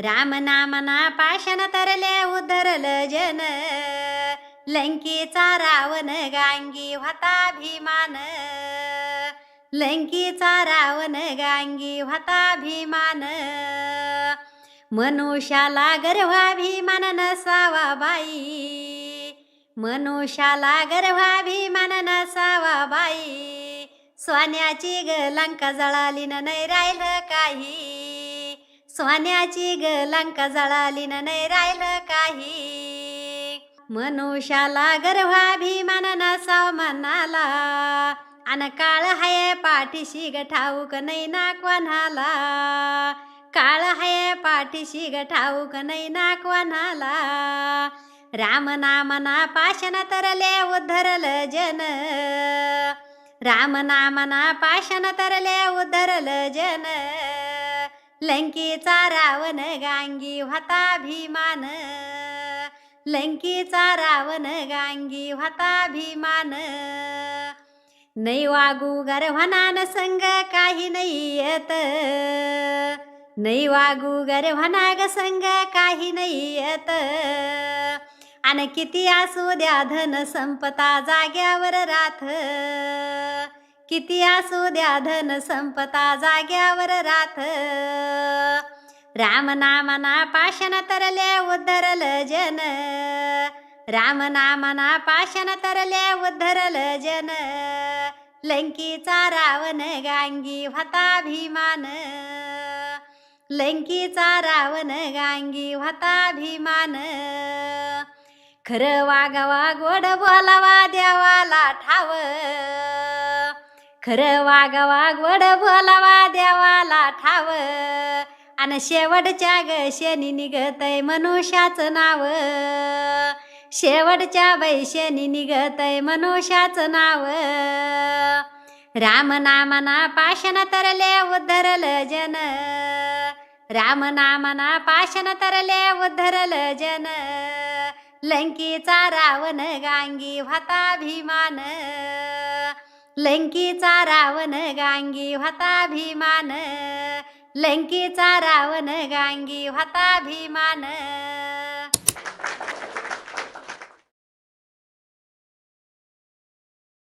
राम नामना पाषाण तरले उधरल जन. लंकीचा रावण गांगी होता भीमान लंकीचा रावण गांगी होता भीमान मनुष्याला गर्भाभिमान नसावा बाई. मनुष्याला गर्भाभिमान नसावा बाई. सोन्याची ग लंका जळाली न नाही राहिलं काही. सोन्याची ग लंका जळाली नाही राहिलं काही. मनुष्याला गर्भाभिमान नसाव मनाला. अन काळ हाय पाठीशी ग ठाऊक नाही ना कोणाला. काळ हाय पाठीशी ग ठाऊक नाही ना कोणाला. राम नामना पाषाण तरले उद्धरल जन. राम नामना पाषाण तरले उद्धरल जन. लंकीचा रावण गांगी होता भीमान लंकीचा रावण गांगी होता भीमान नाही वागू गर्भनान संग काही नाही येत. नाही वागू गर्भनाग संग काही नाही येत. आणि किती असू द्या धन संपता जाग्यावर राथ. किती असू द्या धन संपता जाग्यावर राथ राम नामना तरले उद्धरल जन. राम नामना तरले उद्धरल जन. लंकीचा रावण गांगी होता भीमान लंकीचा रावण गांगी होता भीमान खरं वागावा गोड बोलावा देवाला ठाव. खरं वाग वागवड बोलावा देवाला ठाव. आणि शेवटच्या ग शनी निघतय मनुष्याचं नाव. शेवटच्या बैशनी निघतय मनुष्याचं नाव. राम नामना पाषाण तरले उद्धरल जन. राम नामना पाषाण तरले उद्धरल जन. लंकीचा रावण गांगी होता भीमान लंकीचा रावण गांगी होता भीमान लंकीचा रावण गांगी होता भीमान